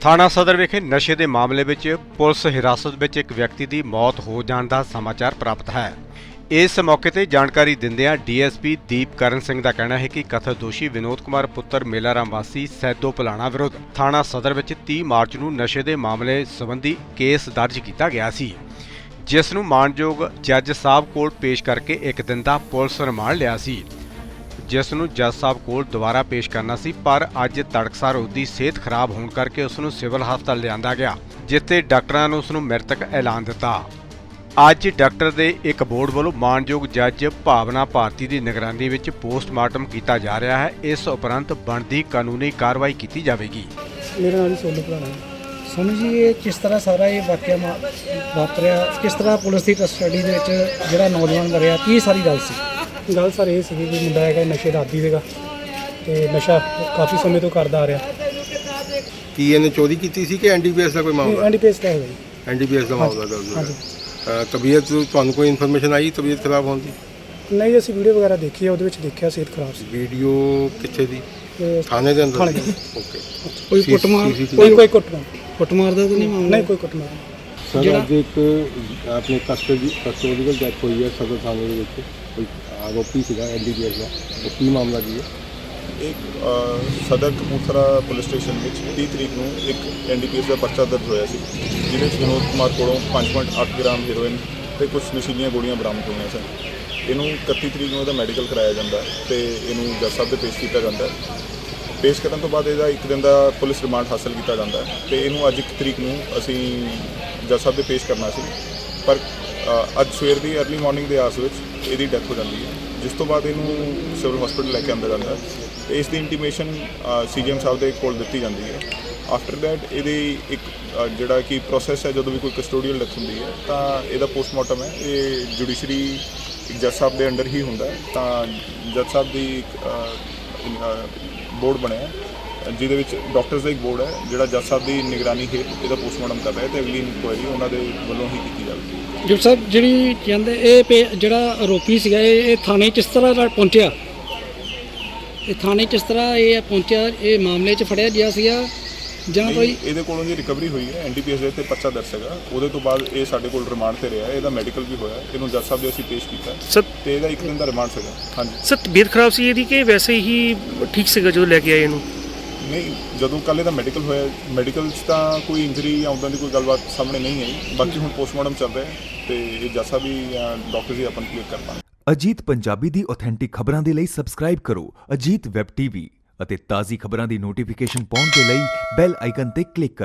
ਥਾਣਾ ਸਦਰ ਵਿਖੇ ਨਸ਼ੇ ਦੇ ਮਾਮਲੇ ਵਿੱਚ ਪੁਲਿਸ ਹਿਰਾਸਤ ਵਿੱਚ ਇੱਕ ਵਿਅਕਤੀ ਦੀ ਮੌਤ ਹੋ ਜਾਣ ਦਾ ਸਮਾਚਾਰ ਪ੍ਰਾਪਤ ਹੈ। ਇਸ ਮੌਕੇ ਤੇ ਜਾਣਕਾਰੀ ਦਿੰਦਿਆਂ ਡੀਐਸਪੀ ਦੀਪ ਕਰਨ ਸਿੰਘ ਦਾ ਕਹਿਣਾ ਹੈ ਕਿ ਕਥਿਤ ਦੋਸ਼ੀ ਵਿਨੋਦ ਕੁਮਾਰ ਪੁੱਤਰ ਮੇਲਾਰਾਮ ਵਾਸੀ ਸੈਦੋ ਭਲਾਣਾ ਵਿਰੁੱਧ ਥਾਣਾ ਸਦਰ ਵਿੱਚ 30 ਮਾਰਚ ਨੂੰ ਨਸ਼ੇ ਦੇ ਮਾਮਲੇ ਸੰਬੰਧੀ ਕੇਸ ਦਰਜ ਕੀਤਾ ਗਿਆ ਸੀ। ਜਿਸ ਨੂੰ ਮਾਨਯੋਗ ਜੱਜ ਸਾਹਿਬ ਕੋਲ ਪੇਸ਼ ਕਰਕੇ ਇੱਕ ਦਿਨ ਦਾ ਪੁਲਿਸ ਰਿਮਾਂਡ ਲਿਆ ਸੀ। ਜਿਸ ਨੂੰ ਜੱਜ ਸਾਹਿਬ ਕੋਲ ਦੁਬਾਰਾ ਪੇਸ਼ ਕਰਨਾ ਸੀ, ਪਰ ਅੱਜ ਤੜਕਸਾਰ ਉਹਦੀ ਸਿਹਤ ਖਰਾਬ ਹੋਣ ਕਰਕੇ ਉਸ ਨੂੰ ਸਿਵਲ ਹਸਪਤਾਲ ਲਿਆਂਦਾ ਗਿਆ, ਜਿੱਥੇ ਡਾਕਟਰਾਂ ਨੇ ਉਸ ਨੂੰ ਮ੍ਰਿਤਕ ਐਲਾਨ ਦਿੱਤਾ। ਅੱਜ ਡਾਕਟਰ ਦੇ ਇੱਕ ਬੋਰਡ ਵੱਲੋਂ ਮਾਨਯੋਗ ਜੱਜ ਭਾਵਨਾ ਭਾਰਤੀ ਦੀ ਨਿਗਰਾਨੀ ਵਿੱਚ ਪੋਸਟਮਾਰਟਮ ਕੀਤਾ ਜਾ ਰਿਹਾ ਹੈ। ਇਸ ਉਪਰੰਤ ਬਣਦੀ ਕਾਨੂੰਨੀ ਕਾਰਵਾਈ ਕੀਤੀ ਜਾਵੇਗੀ। ਮੇਰਾ ਨਾਮ ਸੋਨੂ ਭਲਾਣਾ ਸੋਨੂ ਜੀ, ਇਹ ਕਿਸ ਤਰ੍ਹਾਂ ਸਾਰਾ ਇਹ ਵਾਕਿਆ ਵਾਪਰਿਆ? ਕਿਸ ਤਰ੍ਹਾਂ ਪੁਲਿਸ ਦੀ ਕਸਟਡੀ ਦੇ ਵਿੱਚ ਜਿਹੜਾ ਨੌਜਵਾਨ ਮਰਿਆ? ਕੀ ਸਾਰੀ ਗੱਲ ਸੀ? ਗੱਲ ਸਰ ਇਹ ਸੀਗੀ ਕਿ ਮੁੰਡਾ ਹੈਗਾ ਨਸ਼ੇ ਦਾ ਆਦੀ ਸੀਗਾ ਤੇ ਨਸ਼ਾ ਕਾਫੀ ਸਮੇਂ ਤੋਂ ਕਰਦਾ ਆ ਰਿਹਾ। ਕੀ ਇਹਨੇ ਚੋਰੀ ਕੀਤੀ ਸੀ ਕਿ ਐਨਡੀਪੀਐਸ ਦਾ ਕੋਈ ਮਾਮਲਾ? ਐਨਡੀਪੀਐਸ ਦਾ ਹੈਗਾ ਜੀ। ਐਨਡੀਪੀਐਸ ਦਾ ਮਾਮਲਾ ਦਰਜ ਹਾਂਜੀ। ਅਹ ਤਬੀਅਤ ਤੁਹਾਨੂੰ ਕੋਈ ਇਨਫੋਰਮੇਸ਼ਨ ਆਈ ਤਬੀਅਤ ਖਰਾਬ ਹੋਣ ਦੀ? ਨਹੀਂ ਅਸੀਂ ਵੀਡੀਓ ਵਗੈਰਾ ਦੇਖੀ ਆ ਉਹਦੇ ਵਿੱਚ ਦੇਖਿਆ ਸਿਹਤ ਖਰਾਬ ਸੀ। ਵੀਡੀਓ ਕਿੱਥੇ ਦੀ? ਤੇ ਥਾਣੇ ਦੇ ਅੰਦਰ? ਥਾਣੇ ਦੇ। ਓਕੇ। ਕੋਈ ਕੁੱਟਮਾਰ? ਕੋਈ ਕੋਈ ਕੁੱਟਮਾਰ। ਕੁੱਟਮਾਰ ਦਾ ਤਾਂ ਨਹੀਂ ਮਾਮਲਾ? ਨਹੀਂ ਕੋਈ ਕੁੱਟਮਾਰ। ਸਰ ਜਿਹੜਾ- ਅੱਜ ਇੱਕ ਆਪਣੇ ਕਸਟਡੀ ਕਸਟੋਡੀਅਲ ਡੈਥ ਹੋਈ ਹੈ ਸਦਰ ਥਾਣੇ ਦੇ ਵਿੱਚ। ਕੋਈ ਆਰੋਪੀ ਸੀਗਾ ਐਨਡੀਪੀਐਸ ਦਾ ਉਹ ਕੀ ਮਾਮਲਾ ਜੀ ਹੈ ਇੱਕ ਅ, ਸਦਰ ਕਪੂਰਥਲਾ ਪੁਲਿਸ ਸਟੇਸ਼ਨ ਵਿੱਚ 30 ਤਰੀਕ ਨੂੰ ਇੱਕ ਐਨਡੀਪੀਐਸ ਦਾ ਪਰਚਾ ਦਰਜ ਹੋਇਆ ਸੀ ਜਿਹਦੇ ਵਿੱਚ ਵਿਨੋਦ ਕੁਮਾਰ ਕੋਲੋਂ 5.8 ਗ੍ਰਾਮ ਹੈਰੋਇਨ ਤੇ ਕੁਝ ਨਸ਼ੀਲੀਆਂ ਗੋਲੀਆਂ ਬਰਾਮਦ ਹੋਈਆਂ ਸਨ। ਇਹਨੂੰ 31 ਤਰੀਕ ਨੂੰ ਇਹਦਾ ਮੈਡੀਕਲ ਕਰਾਇਆ ਜਾਂਦਾ ਹੈ ਤੇ ਇਹਨੂੰ ਜੱਜ ਸਾਹਿਬ ਦੇ ਪੇਸ਼ ਕੀਤਾ ਜਾਂਦਾ ਹੈ। ਪੇਸ਼ ਕਰਨ ਤੋਂ ਬਾਅਦ ਇਹਦਾ ਇੱਕ ਦਿਨ ਦਾ ਪੁਲਿਸ ਰਿਮਾਂਡ ਹਾਸਲ ਕੀਤਾ ਜਾਂਦਾ ਹੈ ਤੇ ਇਹਨੂੰ ਅੱਜ ਇੱਕ ਤਰੀਕ ਨੂੰ ਅਸੀਂ ਜੱਜ ਸਾਹਿਬ ਦੇ ਪੇਸ਼ ਕਰਨਾ ਸੀ। ਪਰ ਅੱਜ ਸਵੇਰ ਦੀ ਅਰਲੀ ਮਾਰਨਿੰਗ ਦੇ ਆਸ ਵਿੱਚ ਇਹਦੀ ਡੈਥ ਹੋ ਜਾਂਦੀ ਹੈ। ਜਿਸ ਤੋਂ ਬਾਅਦ ਇਹਨੂੰ ਸਿਵਲ ਹਸਪੀਟਲ ਲੈ ਕੇ ਆਂਦਾ ਜਾਂਦਾ ਤੇ ਇਸ ਦੀ ਇੰਟੀਮੇਸ਼ਨ ਸੀਜੀਐਮ ਸਾਹਿਬ ਦੇ ਕੋਲ ਦਿੱਤੀ ਜਾਂਦੀ ਹੈ। ਆਫਟਰ ਦੈਟ ਇਹਦੀ ਇੱਕ ਜਿਹੜਾ ਕਿ ਪ੍ਰੋਸੈਸ ਹੈ, ਜਦੋਂ ਵੀ ਕੋਈ ਕਸਟੋਡੀਅਲ ਡੈਥ ਹੁੰਦੀ ਹੈ, ਤਾਂ ਇਹਦਾ ਪੋਸਟਮਾਰਟਮ ਹੈ। ਇਹ ਜੁਡੀਸ਼ਰੀ ਜੱਜ ਸਾਹਿਬ ਦੇ ਅੰਡਰ ਹੀ ਹੁੰਦਾ ਤਾਂ ਜੱਜ ਸਾਹਿਬ ਦੀ ਇੱਕ ਬੋਰਡ ਬਣਿਆ ਜਿਹਦੇ ਵਿੱਚ ਡਾਕਟਰਸ ਦਾ ਇੱਕ ਬੋਰਡ ਹੈ ਜਿਹੜਾ ਜੱਜ ਸਾਹਿਬ ਦੀ ਨਿਗਰਾਨੀ ਹੇਠ ਇਹਦਾ ਪੋਸਟਮਾਰਟਮ ਕਰ ਰਿਹਾ ਹੈ ਤੇ ਅਗਲੀ ਇਨਕੁਆਇਰੀ ਉਹਨਾਂ ਦੇ ਵੱਲੋਂ ਹੀ ਕੀਤੀ ਜਾਵੇਗੀ। ਜੋ ਸਾਹਿਬ ਜਿਹੜੀ ਕਹਿੰਦੇ ਇਹ ਪੇ- ਜਿਹੜਾ ਆਰੋਪੀ ਸੀਗਾ ਇਹ ਇਹ ਥਾਣੇ 'ਚ ਇਸ ਤਰ੍ਹਾਂ ਨਾਲ ਪਹੁੰਚਿਆ? ਇਹ ਥਾਣੇ 'ਚ ਇਸ ਤਰ੍ਹਾਂ ਇਹ ਪਹੁੰਚਿਆ ਇਹ ਮਾਮਲੇ 'ਚ ਫੜਿਆ ਗਿਆ ਸੀਗਾ? ਜਾਂ ਕੋਈ ਨਹੀਂ, ਇਹਦੇ ਕੋਲੋਂ ਜੀ ਰਿਕਵਰੀ ਹੋਈ ਹੈ ਐਨਡੀਪੀਐਸ ਦੇ ਤੇ ਪਰਚਾ ਦਰਜ ਹੈਗਾ। ਉਹਦੇ ਤੋਂ ਬਾਅਦ ਇਹ ਸਾਡੇ ਕੋਲ ਰਿਮਾਂਡ ਤੇ ਰਿਹਾ ਇਹਦਾ ਮੈਡੀਕਲ ਵੀ ਹੋਇਆ ਇਹਨੂੰ ਜੱਜ ਸਾਹਿਬ ਦੇ ਅਸੀਂ ਪੇਸ਼ ਕੀਤਾ ਸਰ ਤੇ ਇਹਦਾ ਇੱਕ ਦਿਨ ਦਾ ਰਿਮਾਂਡ ਸੀਗਾ। ਹਾਂਜੀ। ਸਰ ਤਬੀਅਤ ਖਰਾਬ ਸੀ ਇਹਦੀ ਕਿ ਵੈਸੇ ਹੀ ਠੀਕ ਸੀਗਾ ਜਦੋਂ ਲੈ ਕੇ ਆਏ ਇਹਨੂੰ? ਨਹੀਂ, ਜਦੋਂ ਕੱਲ੍ਹ ਇਹਦਾ ਮੈਡੀਕਲ ਹੋਇਆ ਮੈਡੀਕਲ 'ਚ ਤਾਂ ਕੋਈ ਇੰਜਰੀ ਜਾਂ ਉਦਾਂ ਦੀ ਕੋਈ ਗੱਲਬਾਤ ਸਾਹਮਣੇ ਨਹੀਂ ਆਈ। ਬਾਕੀ ਹੁਣ ਪੋਸਟਮਾਰਟਮ ਚੱਲ ਰਿਹਾ ਤੇ ਇਹ ਜੱਜ ਵੀ ਡਾਕਟਰ ਜੀ ਆਪਾਂ ਕਲੀਅਰ ਕਰ ਪਾਣਗੇ। ਅਜੀਤ ਪੰਜਾਬੀ ਦੀ ਆਥੈਂਟਿਕ ਖਬਰਾਂ ਦੇ ਲਈ ਸਬਸਕ੍ਰਾਈਬ ਕਰੋ, ਅਜੀਤ ਵੈਬ ਟੀਵੀ ਅਤੇ ਤਾਜ਼ੀ ਖਬਰਾਂ ਦੀ ਨੋਟੀਫਿਕੇਸ਼ਨ ਪਾਉਣ ਦੇ ਲਈ ਬੈਲ ਆਈਕਨ ਤੇ ਕਲਿੱਕ ਕਰੋ।